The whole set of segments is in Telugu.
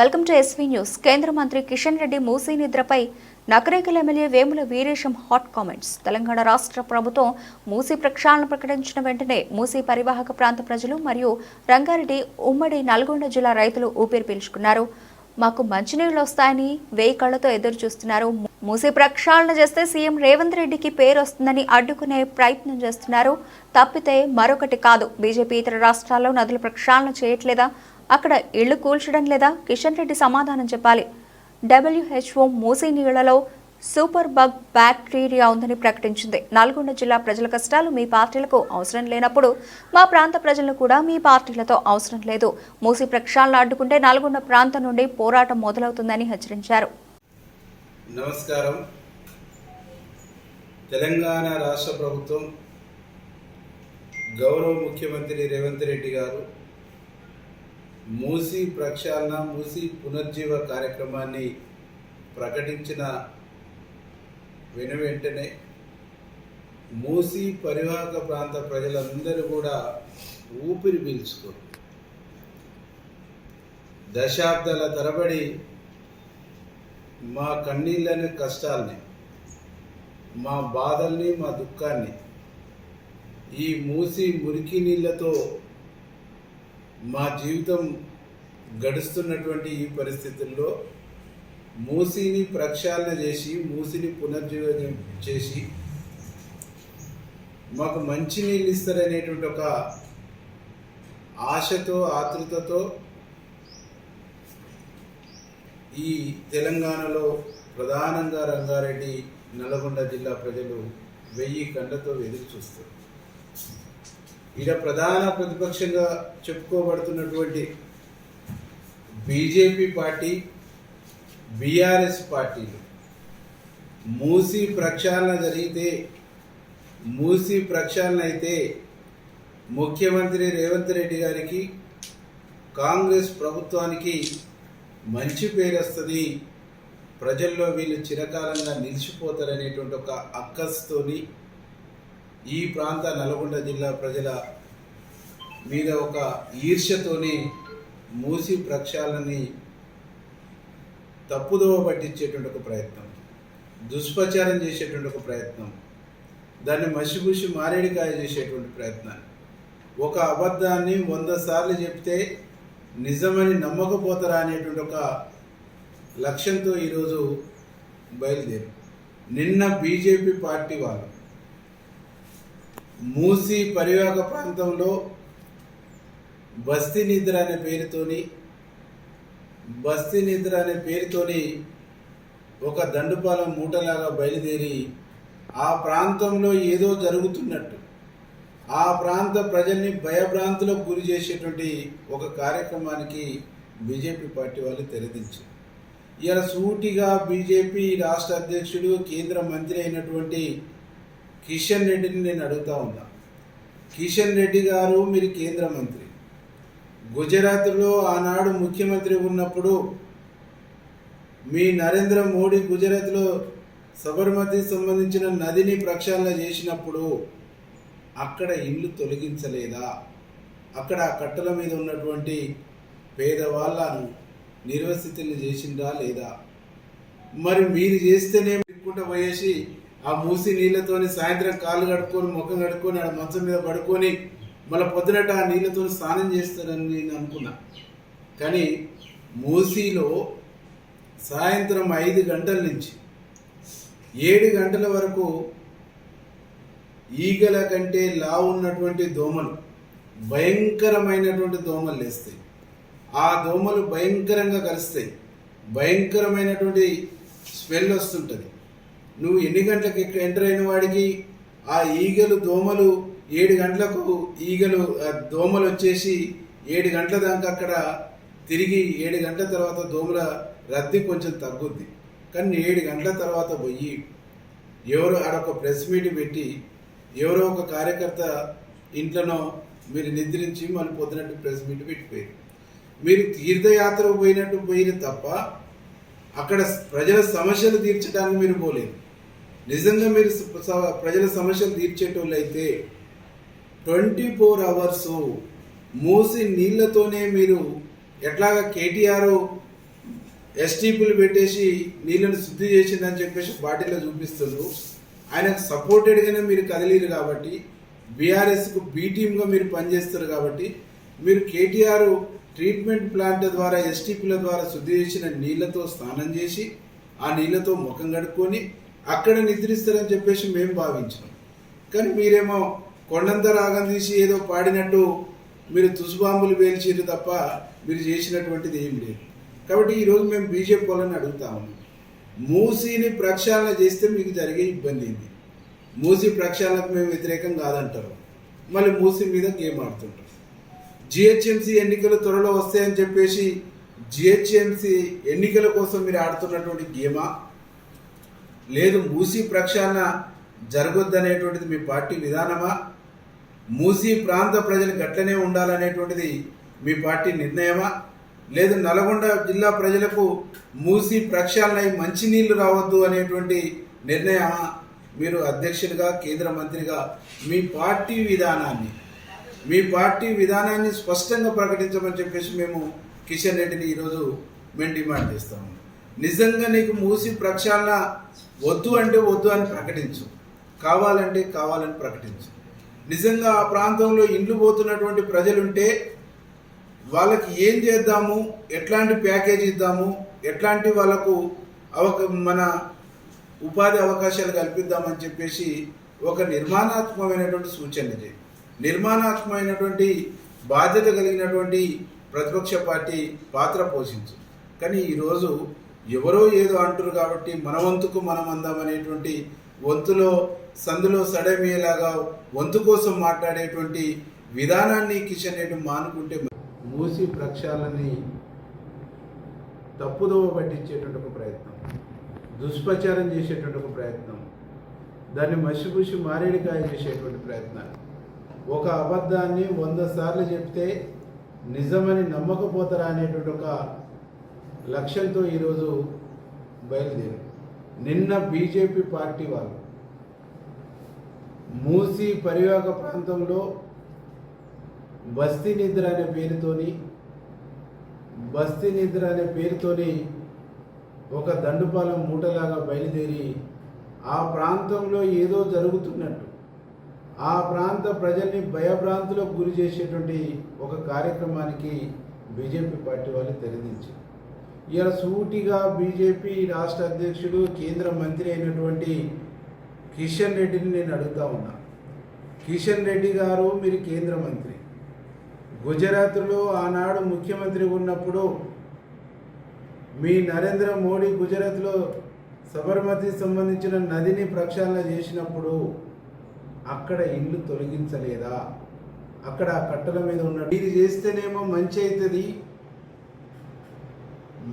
Welcome to SV news. కేంద్ర మంత్రి Kishan Reddy Musi నిద్రపై Nakrekal MLA Vemula Veeresham hot comments. Telangana రాష్ట్ర ప్రభుత్వం మూసీ ప్రక్షాళన ప్రకటించిన వెంటనే మూసీ పరివాహక ప్రాంత ప్రజలు మరియు రంగారెడ్డి ఉమ్మడి నల్గొండ జిల్లా రైతులు ఊపిరి పీల్చుకున్నారు. మాకు మంచినీళ్ళు వస్తాయని వేయి కళ్ళతో ఎదురు చూస్తున్నారు. మూసీ ప్రక్షాళన చేస్తే సీఎం రేవంత్ రెడ్డికి పేరు వస్తుందని అడ్డుకునే ప్రయత్నం చేస్తున్నారు. తప్పితే మరొకటి కాదు. బీజేపీ ఇతర రాష్ట్రాల్లో నదులు ప్రక్షాళన చేయట్లేదా? అక్కడ ఇళ్ళు కూల్చడం లేదా కిషన్ రెడ్డి సమాధానం చెప్పాలి. డబ్ల్యూహెచ్ఓ మూసీ నీళ్ళలో సూపర్ బగ్ బ్యాక్టీరియా ఉందని ప్రకటించింది. నల్గొండ జిల్లా ప్రజల కష్టాలు మీ పార్టీలకు అవసరం లేనప్పుడు మా ప్రాంత ప్రజలను కూడా మీ పార్టీలతో అవసరం లేదు. మూసీ ప్రక్షాళన అడ్డుకుంటే నల్గొండ ప్రాంతం నుండి పోరాటం మొదలవుతుందని హెచ్చరించారు. నమస్కారం. తెలంగాణ రాష్ట్ర ప్రభుత్వం గౌరవ ముఖ్యమంత్రి రేవంత్ రెడ్డి గారు మూసి ప్రక్షాళన మూసి పునర్జీవ కార్యక్రమాన్ని ప్రకటించిన వెను వెంటనే మూసి పరివాహక ప్రాంత ప్రజలందరూ కూడా ఊపిరి పీల్చుకోరు. దశాబ్దాల తరబడి మా కన్నీళ్ళని కష్టాల్ని మా బాధల్ని మా దుఃఖాన్ని ఈ మూసి మురికి నీళ్ళతో మా జీవితం గడుస్తున్నటువంటి ఈ పరిస్థితుల్లో మూసిని ప్రక్షాళన చేసి మూసిని పునర్జీవనం చేసి మాకు మంచి నీళ్ళు ఇస్తారనేటువంటి ఒక ఆశతో ఆతృతతో ఈ తెలంగాణలో ప్రధానంగా రంగారెడ్డి నల్గొండ జిల్లా ప్రజలు వెయ్యి కండతో ఎదురు చూస్తారు ఈడ ప్రధాన ప్రతిపక్షంగా చెప్పుకోబడుతున్నటువంటి బీజేపీ పార్టీ బీఆర్ఎస్ పార్టీలు. మూసి ప్రక్షాళన జరిగితే మూసి ప్రక్షాళన అయితే ముఖ్యమంత్రి రేవంత్ రెడ్డి గారికి కాంగ్రెస్ ప్రభుత్వానికి మంచి పేరు వస్తుంది. ప్రజల్లో వీళ్ళు చిరకాలంగా నిలిచిపోతారనేటువంటి ఒక అక్కస్తోని ఈ ప్రాంత నల్గొండ జిల్లా ప్రజల మీద ఒక ఈర్ష్యతోని మూసి ప్రక్షాళనని తప్పుదోవ పట్టించేటువంటి ఒక ప్రయత్నం. దుష్ప్రచారం చేసేటువంటి ఒక ప్రయత్నం. దాన్ని మసిపూసి మారేడికాయ చేసేటువంటి ప్రయత్నాన్ని ఒక అబద్ధాన్ని వంద సార్లు చెప్తే నిజమని నమ్మకపోతారా అనేటువంటి ఒక లక్ష్యంతో ఈరోజు బయలుదేరి. నిన్న బీజేపీ పార్టీ వాళ్ళు మూసి పరివాహక ప్రాంతంలో బస్తీ నిద్ర అనే పేరుతోని బస్తీ నిద్ర అనే పేరుతోని ఒక దండుపాలెం మూటలాగా బయలుదేరి ఆ ప్రాంతంలో ఏదో జరుగుతున్నట్టు ఆ ప్రాంత ప్రజల్ని భయభ్రాంతులకు గురి చేసేటువంటి ఒక కార్యక్రమానికి బీజేపీ పార్టీ వాళ్ళు తెరదించారు. ఇలా సూటిగా బీజేపీ రాష్ట్ర అధ్యక్షుడు కేంద్ర మంత్రి అయినటువంటి కిషన్ రెడ్డిని నేను అడుగుతా ఉన్నా. కిషన్ రెడ్డి గారు మీరు కేంద్ర మంత్రి. గుజరాత్లో ఆనాడు ముఖ్యమంత్రి ఉన్నప్పుడు మీ నరేంద్ర మోడీ గుజరాత్లో సబర్మతి సంబంధించిన నదిని ప్రక్షాళన చేసినప్పుడు అక్కడ ఇల్లు తొలగించలేదా? అక్కడ ఆ కట్టల మీద ఉన్నటువంటి పేదవాళ్ళను నిర్వసితులు చేసిందా లేదా? మరి మీరు చేస్తేనే పోయేసి ఆ మూసి నీళ్ళతోని సాయంత్రం కాళ్ళు కడుక్కొని ముఖం కడుక్కొని ఆడ మంచం మీద పడుకొని మళ్ళీ పొద్దునట ఆ నీళ్ళతో స్నానం చేస్తారని నేను అనుకున్నా. కానీ మూసీలో సాయంత్రం ఐదు గంటల నుంచి ఏడు గంటల వరకు ఈగల కంటే లా ఉన్నటువంటి దోమలు భయంకరమైనటువంటి దోమలు లేస్తాయి. ఆ దోమలు భయంకరంగా కలుస్తాయి. భయంకరమైనటువంటి స్మెల్ వస్తుంటుంది. నువ్వు ఎన్ని గంటలకు ఎక్క- ఎంటర్ అయిన వాడికి ఆ ఈగలు దోమలు ఏడు గంటలకు ఈగలు దోమలు వచ్చేసి ఏడు గంటల దాకా అక్కడ తిరిగి ఏడు గంటల తర్వాత దోమల రద్దీ కొంచెం తగ్గుద్ది. కానీ ఏడు గంటల తర్వాత పోయి ఎవరు ఆడొక ప్రెస్ మీట్ పెట్టి ఎవరో ఒక కార్యకర్త ఇంట్లోనో మీరు నిద్రించి మళ్ళీ పొద్దునట్టు ప్రెస్ మీట్ పెట్టిపోయారు. మీరు తీర్థయాత్ర పోయినట్టు పోయిన తప్ప అక్కడ ప్రజల సమస్యలు తీర్చడానికి మీరు పోలేదు. నిజంగా మీరు ప్రజల సమస్యలు తీర్చేటోళ్ళు అయితే ట్వంటీ ఫోర్ అవర్స్ మూసి నీళ్ళతోనే మీరు ఎట్లాగా కేటీఆర్ ఎస్టీపీలు పెట్టేసి నీళ్ళను శుద్ధి చేసిందని చెప్పేసి బాటిల్లో చూపిస్తుండ్రు. ఆయనకు సపోర్టెడ్గానే మీరు కదిలీరు కాబట్టి బీఆర్ఎస్కు బీ టీమ్గా మీరు పనిచేస్తారు కాబట్టి మీరు కేటీఆర్ ట్రీట్మెంట్ ప్లాంట్ ద్వారా ఎస్టీపీల ద్వారా శుద్ధి చేసిన నీళ్ళతో స్నానం చేసి ఆ నీళ్ళతో ముఖం కడుక్కొని అక్కడ నిద్రిస్తారని చెప్పేసి మేము భావించాం కానీ మీరేమో కొండంత రాగం తీసి ఏదో పాడినట్టు మీరు తుసుబాంబులు పేల్చిరు తప్ప మీరు చేసినటువంటిది ఏం లేదు. కాబట్టి ఈరోజు మేము బీజేపీ వాళ్ళని అడుగుతా ఉన్నాం. మూసీని ప్రక్షాళన చేస్తే మీకు జరిగే ఇబ్బంది ఏంది? మూసీ ప్రక్షాళనకు మేము వ్యతిరేకం కాదంటారు. మళ్ళీ మూసీ మీద గేమ్ ఆడుతుంటారు. జిహెచ్ఎంసీ ఎన్నికలు త్వరలో వస్తాయని చెప్పేసి జిహెచ్ఎంసీ ఎన్నికల కోసం మీరు ఆడుతున్నటువంటి గేమా? లేదు మూసీ ప్రక్షాళన జరగొద్దనేటువంటిది మీ పార్టీ విధానమా? మూసీ ప్రాంత ప్రజలు గట్లనే ఉండాలనేటువంటిది మీ పార్టీ నిర్ణయమా? లేదు నల్గొండ జిల్లా ప్రజలకు మూసీ ప్రక్షాళన అయి మంచినీళ్ళు రావద్దు అనేటువంటి నిర్ణయమా? మీరు అధ్యక్షుడిగా కేంద్ర మంత్రిగా మీ పార్టీ విధానాన్ని మీ పార్టీ విధానాన్ని స్పష్టంగా ప్రకటించమని చెప్పేసి మేము కిషన్ రెడ్డిని ఈరోజు మేము డిమాండ్ చేస్తాము. నిజంగా నీకు మూసి ప్రక్షాళన వద్దు అంటే వద్దు అని ప్రకటించు. కావాలంటే కావాలని ప్రకటించు. నిజంగా ఆ ప్రాంతంలో ఇండ్లు పోతున్నటువంటి ప్రజలుంటే వాళ్ళకి ఏం చేద్దాము? ఎట్లాంటి ప్యాకేజ్ ఇద్దాము? ఎట్లాంటి వాళ్ళకు అవక మన ఉపాధి అవకాశాలు కల్పిద్దామని చెప్పేసి ఒక నిర్మాణాత్మకమైనటువంటి సూచన చేయి. నిర్మాణాత్మకమైనటువంటి బాధ్యత కలిగినటువంటి ప్రతిపక్ష పార్టీ పాత్ర పోషించు. కానీ ఈరోజు ఎవరో ఏదో అంటారు కాబట్టి మన వంతుకు మనం అందాం అనేటువంటి వంతులో సందులో సడమేలాగా వంతు కోసం మాట్లాడేటువంటి విధానాన్ని కిషన్ రెడ్డి మానుకుంటే మూసి ప్రక్షాళనని తప్పుదోవ పట్టించేటువంటి ఒక ప్రయత్నం. దుష్ప్రచారం చేసేటువంటి ఒక ప్రయత్నం. దాన్ని మసిపూసి మారేడికాయ చేసేటువంటి ప్రయత్నాలు ఒక అబద్ధాన్ని వంద సార్లు చెప్తే నిజమని నమ్మకపోతారా అనేటువంటి ఒక లక్ష్యంతో ఈరోజు బయలుదేరి. నిన్న బీజేపీ పార్టీ వాళ్ళు మూసి పరివాహక ప్రాంతంలో బస్తీ నిద్ర అనే పేరుతోని బస్తీ నిద్ర అనే పేరుతోని ఒక దండుపాలెం మూటలాగా బయలుదేరి ఆ ప్రాంతంలో ఏదో జరుగుతున్నట్టు ఆ ప్రాంత ప్రజల్ని భయభ్రాంతులకు గురి చేసేటువంటి ఒక కార్యక్రమానికి బీజేపీ పార్టీ వాళ్ళు తెరదించారు. ఇలా సూటిగా బీజేపీ రాష్ట్ర అధ్యక్షుడు కేంద్ర మంత్రి అయినటువంటి కిషన్ రెడ్డిని నేను అడుగుతా ఉన్నా. కిషన్ రెడ్డి గారు మీరు కేంద్ర మంత్రి. గుజరాత్లో ఆనాడు ముఖ్యమంత్రి ఉన్నప్పుడు మీ నరేంద్ర మోడీ గుజరాత్లో సబర్మతి సంబంధించిన నదిని ప్రక్షాళన చేసినప్పుడు అక్కడ ఇండ్లు తొలగించలేదా? అక్కడ ఆ కట్టల మీద ఉన్న ఇది చేస్తేనేమో మంచి అవుతుంది.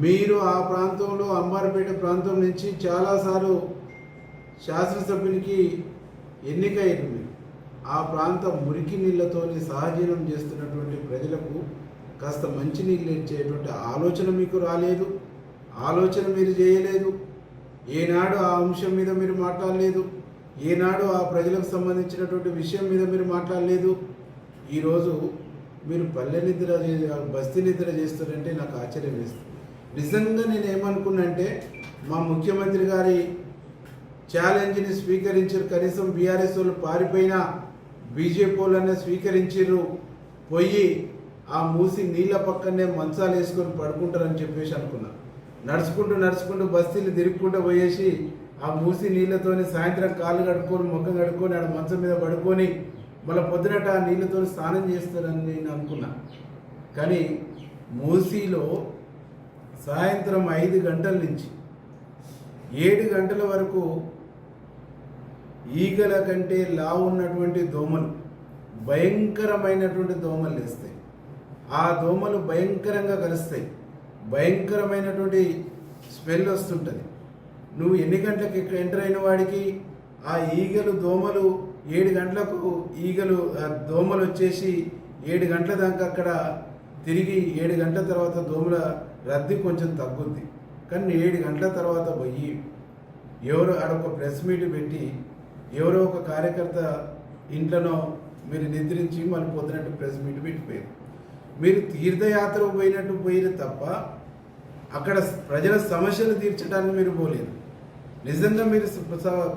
మీరు ఆ ప్రాంతంలో అంబారపేట ప్రాంతం నుంచి చాలాసార్లు శాసనసభ్యునికి ఎన్నికయ్యారు మీరు. ఆ ప్రాంతం మురికి నీళ్ళతోని సహజీవనం చేస్తున్నటువంటి ప్రజలకు కాస్త మంచినీళ్ళు ఇచ్చేటువంటి ఆలోచన మీకు రాలేదు. ఆలోచన మీరు చేయలేదు. ఏనాడు ఆ అంశం మీద మీరు మాట్లాడలేదు. ఏనాడు ఆ ప్రజలకు సంబంధించినటువంటి విషయం మీద మీరు మాట్లాడలేదు. ఈరోజు మీరు పల్లె నిద్ర చే- బస్తీ నిద్ర చేస్తారంటే నాకు ఆశ్చర్యం వేస్తుంది. నిజంగా నేను ఏమనుకున్నా అంటే మా ముఖ్యమంత్రి గారి ఛాలెంజ్ని స్వీకరించారు. కనీసం బీఆర్ఎస్ వాళ్ళు పారిపోయినా బీజేపీ వాళ్ళనే స్వీకరించారు. పోయి ఆ మూసి నీళ్ళ పక్కనే మంచాలు వేసుకొని పడుకుంటారని చెప్పేసి అనుకున్నా. నడుచుకుంటూ నడుచుకుంటూ బస్తీలు తిరుగుకుంటూ పోయేసి ఆ మూసి నీళ్ళతోని సాయంత్రం కాళ్ళు కడుక్కొని ముఖం కడుక్కొని ఆడ మంచం మీద పడుకొని మళ్ళీ పొద్దునట ఆ నీళ్ళతో స్నానం చేస్తారని నేను అనుకున్నా. కానీ మూసీలో సాయంత్రం ఐదు గంటల నుంచి ఏడు గంటల వరకు ఈగల కంటే లావు ఉన్నటువంటి దోమలు భయంకరమైనటువంటి దోమలు లేస్తాయి. ఆ దోమలు భయంకరంగా కలుస్తాయి. భయంకరమైనటువంటి స్మెల్ వస్తుంటుంది. నువ్వు ఎన్ని గంటలకు ఇక్కడ ఎంటర్ అయిన వాడికి ఆ ఈగలు దోమలు ఏడు గంటలకు ఈగలు దోమలు వచ్చేసి ఏడు గంటల దాకా అక్కడ తిరిగి ఏడు గంటల తర్వాత దోమల రద్దీ కొంచెం తగ్గుద్ది. కానీ ఏడు గంటల తర్వాత పోయి ఎవరో ఆడొక ప్రెస్ మీట్ పెట్టి ఎవరో ఒక కార్యకర్త ఇంట్లోనో మీరు నిద్రించి మళ్ళీ పొద్దునట్టు ప్రెస్ మీట్ పెట్టిపోయారు. మీరు తీర్థయాత్ర పోయినట్టు పోయిన తప్ప అక్కడ ప్రజల సమస్యలు తీర్చడానికి మీరు పోలేదు. నిజంగా మీరు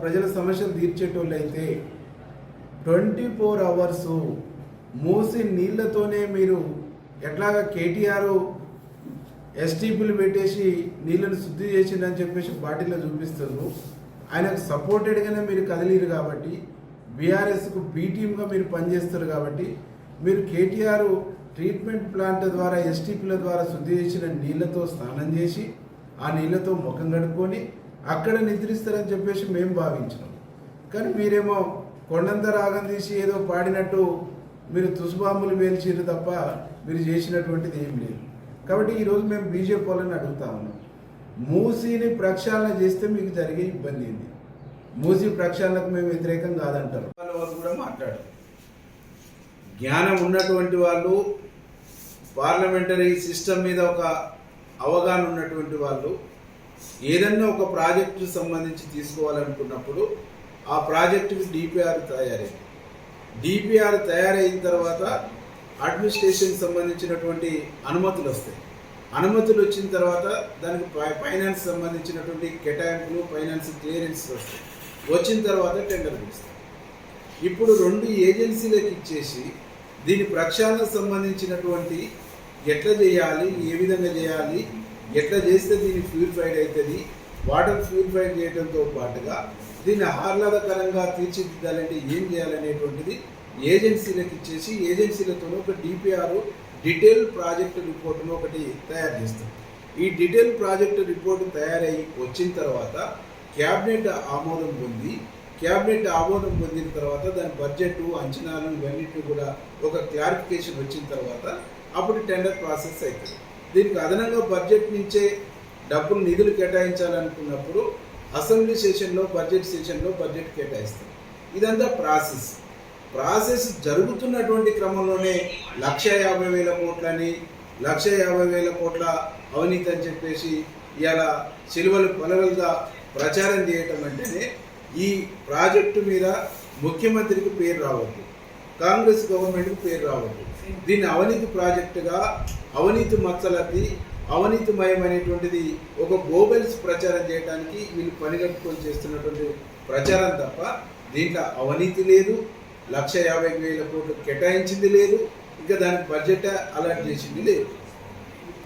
ప్రజల సమస్యలు తీర్చేటోళ్ళు అయితే ట్వంటీ ఫోర్ అవర్స్ మూసి నీళ్ళతోనే మీరు ఎట్లాగా కేటీఆర్ ఎస్టీపీలు పెట్టేసి నీళ్ళని శుద్ధి చేసిండని చెప్పేసి బాటిల్లో చూపిస్తున్నారు ఆయనకు సపోర్టెడ్గానే మీరు కదిలిరు కాబట్టి బీఆర్ఎస్కు బీటీఎంగా మీరు పనిచేస్తారు కాబట్టి మీరు కేటీఆర్ ట్రీట్మెంట్ ప్లాంట్ ద్వారా ఎస్టీపీల ద్వారా శుద్ధి చేసిన నీళ్ళతో స్నానం చేసి ఆ నీళ్ళతో ముఖం కడుక్కొని అక్కడ నిద్రిస్తారని చెప్పేసి మేము భావించినాం. కానీ మీరేమో కొండంత రాగం తీసి ఏదో పాడినట్టు మీరు తుసుబాంబులు వేల్చిరు తప్ప మీరు చేసినటువంటిది ఏం లేదు. కాబట్టి ఈరోజు మేము బీజేపీ వాళ్ళని అడుగుతా ఉన్నాం. మూసీని ప్రక్షాళన చేస్తే మీకు జరిగే ఇబ్బంది ఏంది మూసీ ప్రక్షాళనకు మేము వ్యతిరేకం కాదంటారు. వాళ్ళ వాళ్ళు కూడా మాట్లాడారు. జ్ఞానం ఉన్నటువంటి వాళ్ళు పార్లమెంటరీ సిస్టమ్ మీద ఒక అవగాహన ఉన్నటువంటి వాళ్ళు ఏదన్నా ఒక ప్రాజెక్టు సంబంధించి తీసుకోవాలనుకున్నప్పుడు ఆ ప్రాజెక్టుకి డిపిఆర్ తయారైంది. డిపిఆర్ తయారైన తర్వాత అడ్మినిస్ట్రేషన్ సంబంధించినటువంటి అనుమతులు వస్తాయి. అనుమతులు వచ్చిన తర్వాత దానికి ఫైనాన్స్ సంబంధించినటువంటి కేటాయింపులు ఫైనాన్స్ క్లియరెన్స్ వస్తాయి. వచ్చిన తర్వాత టెండర్ పిలుస్తాయి ఇప్పుడు రెండు ఏజెన్సీలకు ఇచ్చేసి దీని ప్రక్షాళనకు సంబంధించినటువంటి ఎట్లా చేయాలి ఏ విధంగా చేయాలి ఎట్లా చేస్తే దీన్ని ప్యూరిఫైడ్ అవుతుంది వాటర్ ప్యూరిఫైడ్ చేయడంతో పాటుగా దీన్ని ఆహ్లాదకరంగా తీర్చిదిద్దాలంటే ఏం చేయాలనేటువంటిది ఏజెన్సీలకు ఇచ్చేసి ఏజెన్సీలతో ఒక డిపిఆర్ డీటెయిల్ ప్రాజెక్ట్ రిపోర్ట్ను ఒకటి తయారు చేస్తాం. ఈ డీటెయిల్ ప్రాజెక్ట్ రిపోర్ట్ తయారై వచ్చిన తర్వాత క్యాబినెట్ ఆమోదం పొంది క్యాబినెట్ ఆమోదం పొందిన తర్వాత దాని బడ్జెట్ అంచనాలు ఇవన్నిటిని కూడా ఒక క్లారిఫికేషన్ వచ్చిన తర్వాత అప్పుడు టెండర్ ప్రాసెస్ అవుతుంది దీనికి అదనంగా బడ్జెట్ నుంచే డబ్బులు నిధులు కేటాయించాలనుకున్నప్పుడు అసెంబ్లీ సెషన్లో బడ్జెట్ సెషన్లో బడ్జెట్ కేటాయిస్తాం. ఇదంతా ప్రాసెస్. ప్రాసెస్ జరుగుతున్నటువంటి క్రమంలోనే లక్ష యాభై వేల కోట్లని లక్ష యాభై వేల కోట్ల అవినీతి అని చెప్పేసి ఇవాళ సిలువలు పలవలుగా ప్రచారం చేయటం అంటేనే ఈ ప్రాజెక్టు మీద ముఖ్యమంత్రికి పేరు రావద్దు కాంగ్రెస్ గవర్నమెంట్కి పేరు రావద్దు. దీన్ని అవినీతి ప్రాజెక్టుగా అవినీతి మచ్చలది అవినీతిమయమైనటువంటిది ఒక గోబెల్స్ ప్రచారం చేయడానికి వీళ్ళు పనిగట్టుకొని చేస్తున్నటువంటి ప్రచారం తప్ప దీంట్లో అవినీతి లేదు లక్ష యాభై వేల కోట్లు కేటాయించింది లేదు. ఇంకా దానికి బడ్జెట్ అలాట్ చేసింది లేదు.